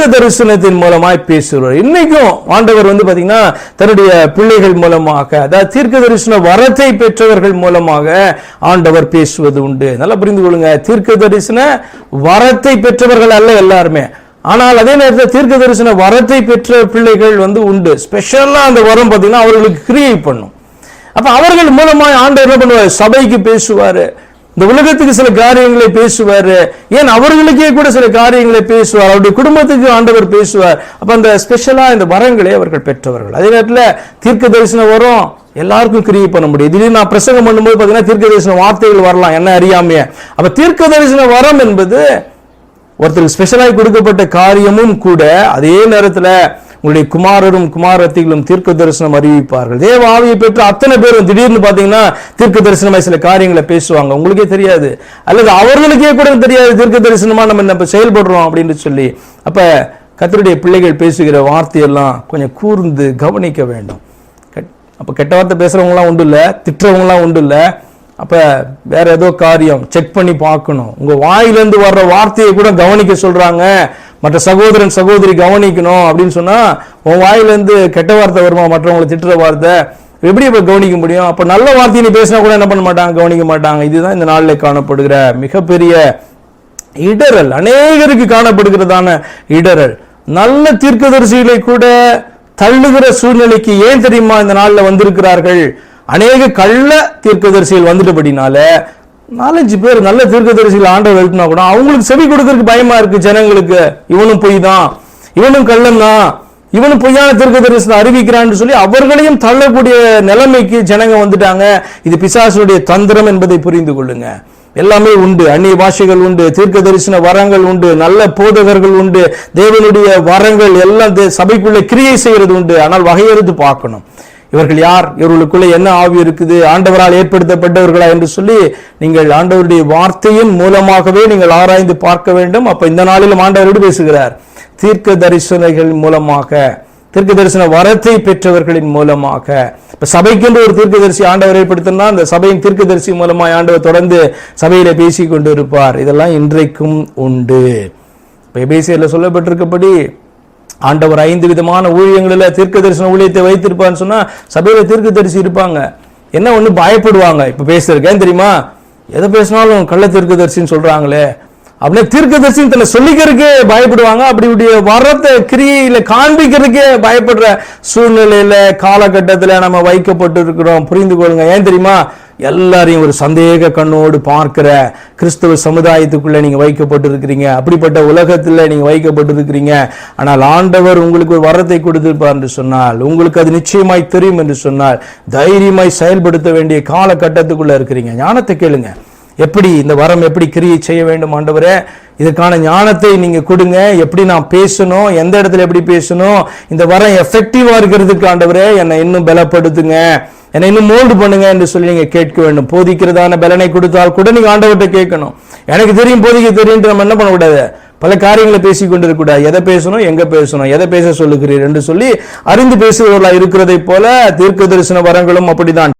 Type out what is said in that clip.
தீர்க்க தரிசனத்தின் மூலமாய் பேசுகிறார். இன்னைக்கும் ஆண்டவர் வந்து பாத்தீங்கன்னா தன்னுடைய பிள்ளைகள் மூலமாக அதாவது தீர்க்க தரிசன வரத்தை பெற்றவர்கள் மூலமாக ஆண்டவர் பேசுவது உண்டு. நல்லா புரிந்து கொள்ளுங்க. தீர்க்க தரிசன வரத்தை பெற்றவர்கள் அல்ல எல்லாருமே. ஆனால் அதே நேரத்தில் தீர்க்க தரிசன வரத்தை பெற்ற பிள்ளைகள் வந்து உண்டு. ஸ்பெஷலா அந்த வரம் பாத்தீங்கன்னா அவர்களுக்கு கிரியேட் பண்ணும். அப்ப அவர்கள் மூலமாக ஆண்டவர் என்ன பண்ணுவார்? சபைக்கு பேசுவாரு. இந்த உலகத்துக்கு சில காரியங்களை பேசுவார். ஏன் அவர்களுக்கே கூட சில காரியங்களை பேசுவார். அவருடைய குடும்பத்துக்கு ஆண்டவர் பேசுவார். அப்ப அந்த ஸ்பெஷலா இந்த வரங்களை அவர்கள் பெற்றவர்கள். அதே நேரத்தில் தீர்க்க தரிசனம் வரும். எல்லாருக்கும் கிரியை பண்ண முடியும். திடீர்னு நான் பிரசங்கம் பண்ணும்போது பார்த்தீங்கன்னா தீர்க்க தரிசன வார்த்தைகள் வரலாம். என்ன அறியாமையே? அப்ப தீர்க்க தரிசன வரம் என்பது ஒருத்தருக்கு ஸ்பெஷலாக கொடுக்கப்பட்ட காரியமும் கூட அதே நேரத்தில் உங்களுடைய குமாரரும் குமாரத்திகளும் தீர்க்க தரிசனம் அறிவிப்பார்கள். தேவ ஆவியை பெற்று அத்தனை பேரும் திடீர்னு பார்த்தீங்கன்னா தீர்க்க தரிசனமாக சில காரியங்களை பேசுவாங்க. உங்களுக்கே தெரியாது. அல்லது அவர்களுக்கே கூட தெரியாது தீர்க்க தரிசனமாக நம்ம நம்ம செயல்படுறோம் அப்படின்னு சொல்லி. அப்போ கத்தருடைய பிள்ளைகள் பேசுகிற வார்த்தையெல்லாம் கொஞ்சம் கூர்ந்து கவனிக்க வேண்டும். கெட்- கெட்ட வார்த்தை பேசுறவங்களாம் உண்டு இல்லை திட்டுறவங்களாம் உண்டு இல்லை. அப்போ வேற ஏதோ காரியம் செக் பண்ணி பார்க்கணும். உங்கள் வாயிலேருந்து வர்ற வார்த்தையை கூட கவனிக்க சொல்கிறாங்க மற்ற சகோதரன் சகோதரி கவனிக்கணும் அப்படின்னு சொன்னா உன் வாயிலிருந்து கெட்ட வார்த்தை வருமா? மற்றவங்களை திட்டுற வார்த்தை. எப்படி இப்ப கவனிக்க முடியும்? அப்ப நல்ல வார்த்தையை நீ பேசினா கூட என்ன பண்ண மாட்டாங்க? கவனிக்க மாட்டாங்க. இதுதான் இந்த நாளில் காணப்படுகிற மிகப்பெரிய இடரல் அநேகருக்கு காணப்படுகிறதான இடரல் நல்ல தீர்க்கதரிசிகளை கூட தள்ளுகிற சூழ்நிலைக்கு ஏன் தெரியுமா இந்த நாளில் வந்திருக்கிறார்கள்? அநேக கள்ள தீர்க்கதரிசிகள் வந்துட்டபடினால நாலஞ்சு பேர் நல்ல தீர்க்கதரிசிகள் ஆண்டவர் எழுப்பினா கூட அவங்களுக்கு செவி கொடுக்கறதுக்கு பயமா இருக்கு ஜனங்களுக்கு. இவனும் பொய் தான் இவனும் கள்ளன் தான். இவனும் பொய்யான தீர்க்க தரிசனம் அறிவிக்கிறான்னு சொல்லி அவர்களையும் தள்ளக்கூடிய நிலைமைக்கு ஜனங்க வந்துட்டாங்க. இது பிசாசுடைய தந்திரம் என்பதை புரிந்து கொள்ளுங்க. எல்லாமே உண்டு. அந்நிய பாஷைகள் உண்டு. தீர்க்க தரிசன வரங்கள் உண்டு. நல்ல போதகர்கள் உண்டு. தேவனுடைய வரங்கள் எல்லாம் தே- கிரியை செய்கிறது உண்டு. ஆனால் வகையறுத்து பார்க்கணும். இவர்கள் யார்? இவர்களுக்குள்ளே என்ன ஆவி இருக்குது? ஆண்டவரால் ஏற்படுத்தப்பட்டவர்களா என்று சொல்லி நீங்கள் ஆண்டவருடைய வார்த்தையின் மூலமாகவே நீங்கள் ஆராய்ந்து பார்க்க வேண்டும். அப்ப இந்த நாளிலும் ஆண்டவரோடு பேசுகிறார். தீர்க்க தரிசனைகள் மூலமாக தீர்க்க தரிசன வரத்தை பெற்றவர்களின் மூலமாக. இப்ப சபைக்கென்று ஒரு தீர்க்கதரிசி ஆண்டவர் ஏற்படுத்தினா அந்த சபையின் தீர்க்க தரிசி மூலமாக ஆண்டவர் தொடர்ந்து சபையில பேசி கொண்டு இருப்பார் இதெல்லாம் இன்றைக்கும் உண்டு. இப்ப எபேசியர்ல சொல்லப்பட்டிருக்கபடி ஆண்டவர் ஐந்து விதமான ஊழியங்களில் தீர்க்க தரிசன ஊழியத்தை வைத்திருப்பான்னு சொன்னால் சபையில் தீர்க்க தரிசி இருப்பாங்க. என்ன ஒன்று பயப்படுவாங்க? இப்போ பேசுறேன் தெரியுமா? எதை பேசினாலும் கள்ள தீர்க்கதரிசின்னு சொல்கிறாங்களே அப்படியே தீர்க்கதரிசின்னு தன்னை சொல்லிக்கிறதுக்கே பயப்படுவாங்க. அப்படி வரத்தை கிரியையில் காண்பிக்கிறதுக்கே பயப்படுற சூழ்நிலையில் காலகட்டத்தில் நம்ம வைக்கப்பட்டு இருக்கிறோம் புரிந்து கொள்ளுங்க. ஏன் தெரியுமா? எல்லாரையும் ஒரு சந்தேக கண்ணோடு பார்க்கிற கிறிஸ்தவ சமுதாயத்துக்குள்ளே நீங்கள் வைக்கப்பட்டிருக்கிறீங்க. அப்படிப்பட்ட உலகத்தில் நீங்கள் வைக்கப்பட்டிருக்கிறீங்க. ஆனால் ஆண்டவர் உங்களுக்கு ஒரு வரத்தை கொடுத்திருப்பார் என்று சொன்னால் உங்களுக்கு அது நிச்சயமாய் தெரியும் என்று சொன்னால் தைரியமாய் செயல்படுத்த வேண்டிய காலகட்டத்துக்குள்ளே இருக்கிறீங்க. ஞானத்தை கேளுங்கள் எப்படி இந்த வரம் எப்படி கிரியை செய்ய வேண்டும் ஆண்டவரே? இதுக்கான ஞானத்தை நீங்க கொடுங்க. எப்படி நான் பேசணும்? எந்த இடத்துல எப்படி பேசணும்? இந்த வரம் எஃபெக்டிவா இருக்கிறதுக்கு ஆண்டவரே என்னை இன்னும் பலப்படுத்துங்க. என்னை இன்னும் மோல்டு பண்ணுங்க என்று சொல்லி நீங்க கேட்க வேண்டும். போதிக்கிறதான பலனை கொடுத்தால் கூட நீங்க ஆண்டவர்கிட்ட கேட்கணும். எனக்கு தெரியும் போதிக்க தெரியும் நம்ம என்ன பண்ணக்கூடாது? பல காரியங்களை பேசி கொண்டிருக்கூடாது எதை பேசணும்? எங்க பேசணும்? எதை பேச சொல்லுகிறீர்? என்று சொல்லி அறிந்து பேசுகிறவர்களா இருக்கிறதை போல தீர்க்க தரிசன வரங்களும் அப்படிதான்